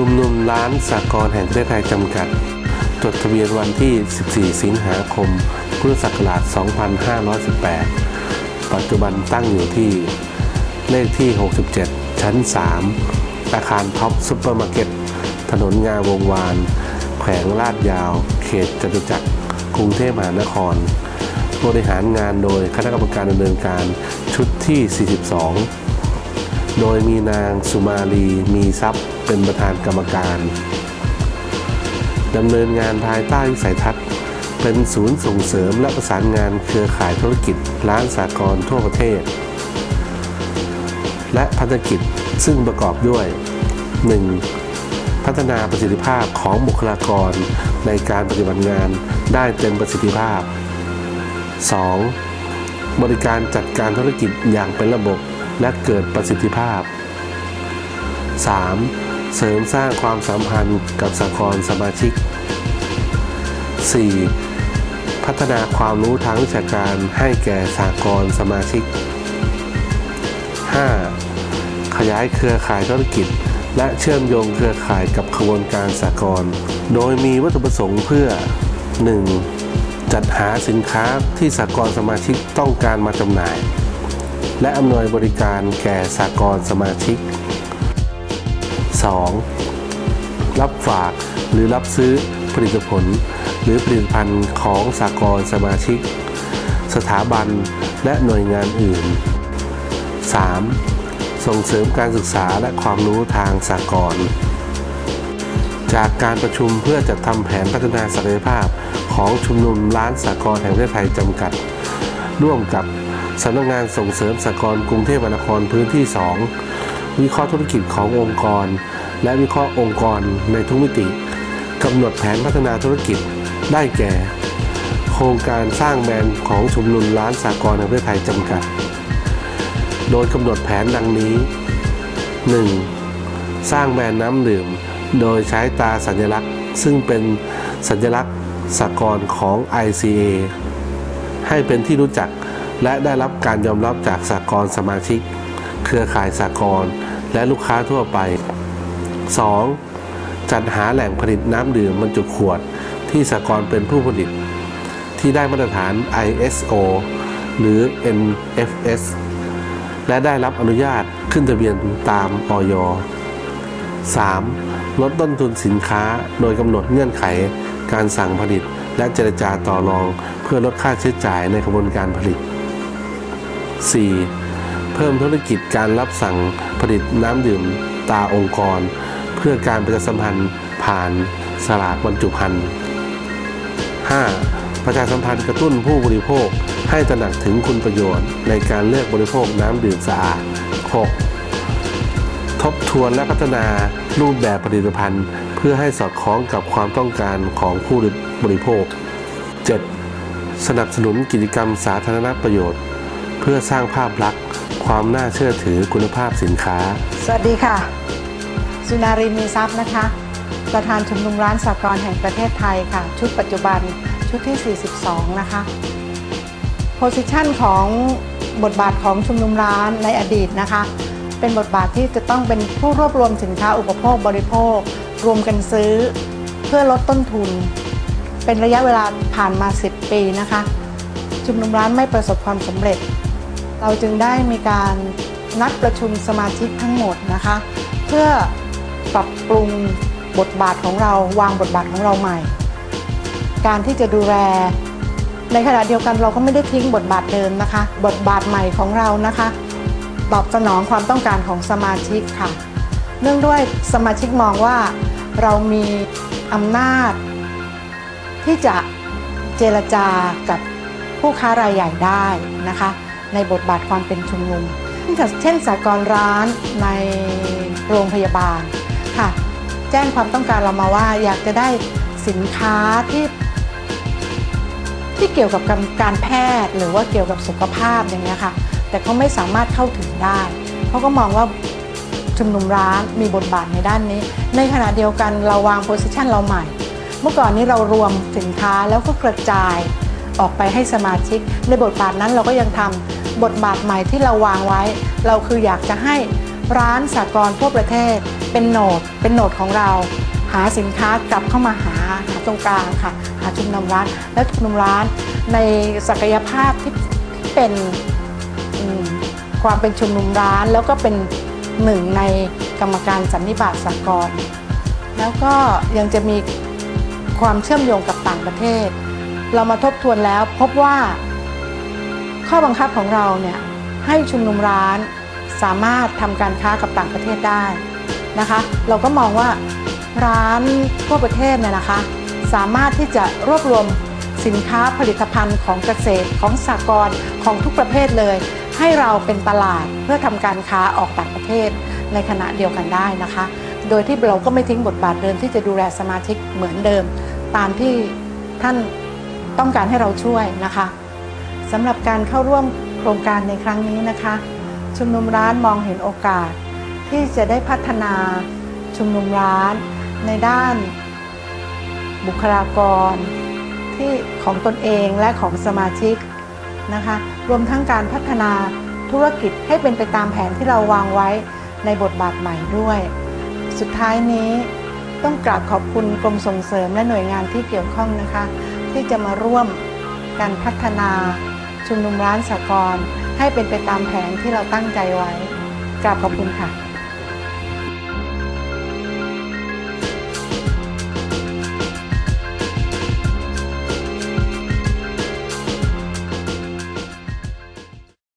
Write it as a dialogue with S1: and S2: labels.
S1: ชุมนุมร้านสากลแห่งประเทศไทยจำกัด จดทะเบียนวันที่ 14 สิงหาคม พุทธศักราช 2518 ปัจจุบันตั้งอยู่ที่เลขที่ 67 ชั้น 3 อาคารท็อปซุปเปอร์มาร์เก็ต ถนนงามวงวาน แขวงลาดยาว เขตจตุจักร กรุงเทพมหานคร บริหารงานโดยคณะกรรมการดำเนินการชุดที่ 42 โดยมีนางสุมาลีมีทรัพย์เป็นประธานกรรมการดำเนินงานภายใต้วิสัยทัศน์ เป็นศูนย์ส่งเสริมและประสานงานเครือข่ายธุรกิจร้านสากลทั่วประเทศ และพันธกิจซึ่งประกอบด้วย 1. พัฒนาประสิทธิภาพของบุคลากรในการปฏิบัติงานได้เต็มประสิทธิภาพ 2. บริการจัดการธุรกิจอย่างเป็นระบบ และเกิดประสิทธิภาพ 3. เสริมสร้างความสัมพันธ์กับสากลสมาชิก 4. พัฒนาความรู้ทางวิชาการให้แก่สากลสมาชิก 5. ขยายเครือข่ายธุรกิจ และเชื่อมโยงเครือข่ายกับขบวนการสากลโดยมีวัตถุประสงค์เพื่อ 1. จัดหาสินค้าที่สากลสมาชิกต้องการมาจำหน่าย และอำนวยบริการแก่สากลสมาชิก 2. รับฝากหรือรับซื้อผลิตผล หรือผลิตภัณฑ์ของสากลสมาชิก สถาบันและหน่วยงานอื่น 3. ส่งเสริมการศึกษาและความรู้ทางสากลจากการประชุมเพื่อจัดทำแผนพัฒนาศักยภาพของชุมนุมร้านสากลแห่งประเทศไทยจำกัด ร่วมกับ สำนักงานส่งเสริมสากลกรุงเทพมหานครพื้นที่ 2 วิเคราะห์ธุรกิจขององค์กร และวิเคราะห์องค์กรในทุกมิติกำหนดแผนพัฒนาธุรกิจได้แก่ โครงการสร้างแบรนด์ของชุมนุมร้านสากลแห่งประเทศไทยจำกัด โดยกำหนดแผนดังนี้ 1. สร้างแบรนด์น้ำดื่ม โดยใช้ตราสัญลักษณ์ ซึ่งเป็นสัญลักษณ์สากลของ ICA ให้เป็นที่รู้จัก และได้รับการยอมรับจากสากลสมาชิก เครือข่ายสากลและลูกค้าทั่วไป 2. จัดหาแหล่งผลิตน้ำดื่มบรรจุขวดที่สากลเป็นผู้ผลิต ที่ได้มาตรฐาน ISO หรือ NFS และได้รับอนุญาตขึ้นทะเบียนตามออย 3. ลดต้นทุนสินค้าโดยกำหนดเงื่อนไขการสั่งผลิตและเจรจาต่อรองเพื่อลดค่าใช้จ่ายในกระบวนการผลิต 4. เพิ่มธุรกิจการรับสั่งผลิตน้ำดื่มตาองค์กร เพื่อการประชาสัมพันธ์ผ่านสลากบรรจุภัณฑ์ 5. ประชาสัมพันธ์กระตุ้นผู้บริโภคให้ตระหนักถึงคุณประโยชน์ในการเลือกบริโภคน้ำดื่มสะอาด 6. ทบทวนและพัฒนารูปแบบผลิตภัณฑ์ เพื่อให้สอดคล้องกับความต้องการของผู้บริโภค 7. สนับสนุนกิจกรรมสาธารณประโยชน์ เพื่อสร้างภาพลักษณ์ ความน่าเชื่อถือคุณภาพสินค้า
S2: สวัสดีค่ะ สุนารีมีทรัพย์นะคะ ประธานชุมนุมร้านสากลแห่งประเทศไทยค่ะ ชุดปัจจุบันชุดที่ 42 นะคะโพสิชันของบทบาทของชุมนุมร้านในอดีตนะคะ เป็นบทบาทที่จะต้องเป็นผู้รวบรวมสินค้าอุปโภคบริโภค รวมกันซื้อ เพื่อลดต้นทุน เป็นระยะเวลาผ่านมา 10 ปีนะคะ ชุมนุมร้านไม่ประสบความสำเร็จ เราจึงได้มีการนัดประชุมสมาชิกทั้งหมดนะคะ เพื่อปรับปรุงบทบาทของเราวางบทบาทของเราใหม่ การที่จะดูแล ในขณะเดียวกันเราก็ไม่ได้ทิ้งบทบาทเดิมนะคะ บทบาทใหม่ของเรานะคะ ตอบสนองความต้องการของสมาชิกค่ะ เนื่องด้วยสมาชิกมองว่าเรามีอำนาจ ที่จะเจรจากับผู้ค้ารายใหญ่ได้นะคะ ในบทบาทความเป็นชุมนุม เช่นสากลร้านในโรงพยาบาลค่ะ แจ้งความต้องการเรามาว่าอยากจะได้สินค้าที่ที่เกี่ยวกับการแพทย์หรือว่าเกี่ยวกับสุขภาพอย่างนี้ยค่ะ แต่เขาไม่สามารถเข้าถึงได้เขาก็มองว่าชุมนุมร้านมีบทบาทในด้านนี้ ในขณะเดียวกันเราวางโพสิชันเราใหม่ เมื่อก่อนนี้เรารวมสินค้าแล้วก็กระจายออกไปให้สมาชิก ในบทบาทนั้นเราก็ยังทำ บทบาทใหม่ที่เราวางไว้ เราคืออยากจะให้ร้านสากลทั่วประเทศ เป็นโหนดเป็นโหนดของเรา หาสินค้ากลับเข้ามาหาหาตรงกลางค่ะ หาชุมนุมร้านและชุมนุมร้านในศักยภาพที่ที่เป็นความเป็นชุมนุมร้าน แล้วก็เป็นหนึ่งในกรรมการสันนิบาตสากลแล้วก็ยังจะมีความเชื่อมโยงกับต่างประเทศ เรามาทบทวนแล้วพบว่า ข้อบังคับของเราเนี่ยให้ชุมนุมร้านสามารถทำการค้ากับต่างประเทศได้นะคะ เราก็มองว่าร้านทั่วประเทศเนี่ยนะคะ สามารถที่จะรวบรวมสินค้าผลิตภัณฑ์ของเกษตรของสากลของทุกประเภทเลย ให้เราเป็นตลาดเพื่อทำการค้าออกต่างประเทศในขณะเดียวกันได้นะคะ โดยที่เราก็ไม่ทิ้งบทบาทเดิมที่จะดูแลสมาชิกเหมือนเดิม ตามที่ท่านต้องการให้เราช่วยนะคะ สำหรับการเข้าร่วมโครงการในครั้งนี้นะคะ ชุมนุมร้านมองเห็นโอกาส ที่จะได้พัฒนาชุมนุมร้าน ในด้าน บุคลากร ที่ของตนเองและของสมาชิกนะคะ รวมทั้งการพัฒนาธุรกิจให้เป็นไปตามแผนที่เราวางไว้ในบทบาทใหม่ด้วย สุดท้ายนี้ต้องกราบขอบคุณกรมส่งเสริมและหน่วยงานที่เกี่ยวข้องนะคะ ที่จะมาร่วมการพัฒนา ชุมนุมร้านสากรให้เป็นไปตามแผนที่เราตั้งใจไว้กราบขอบคุณค่ะ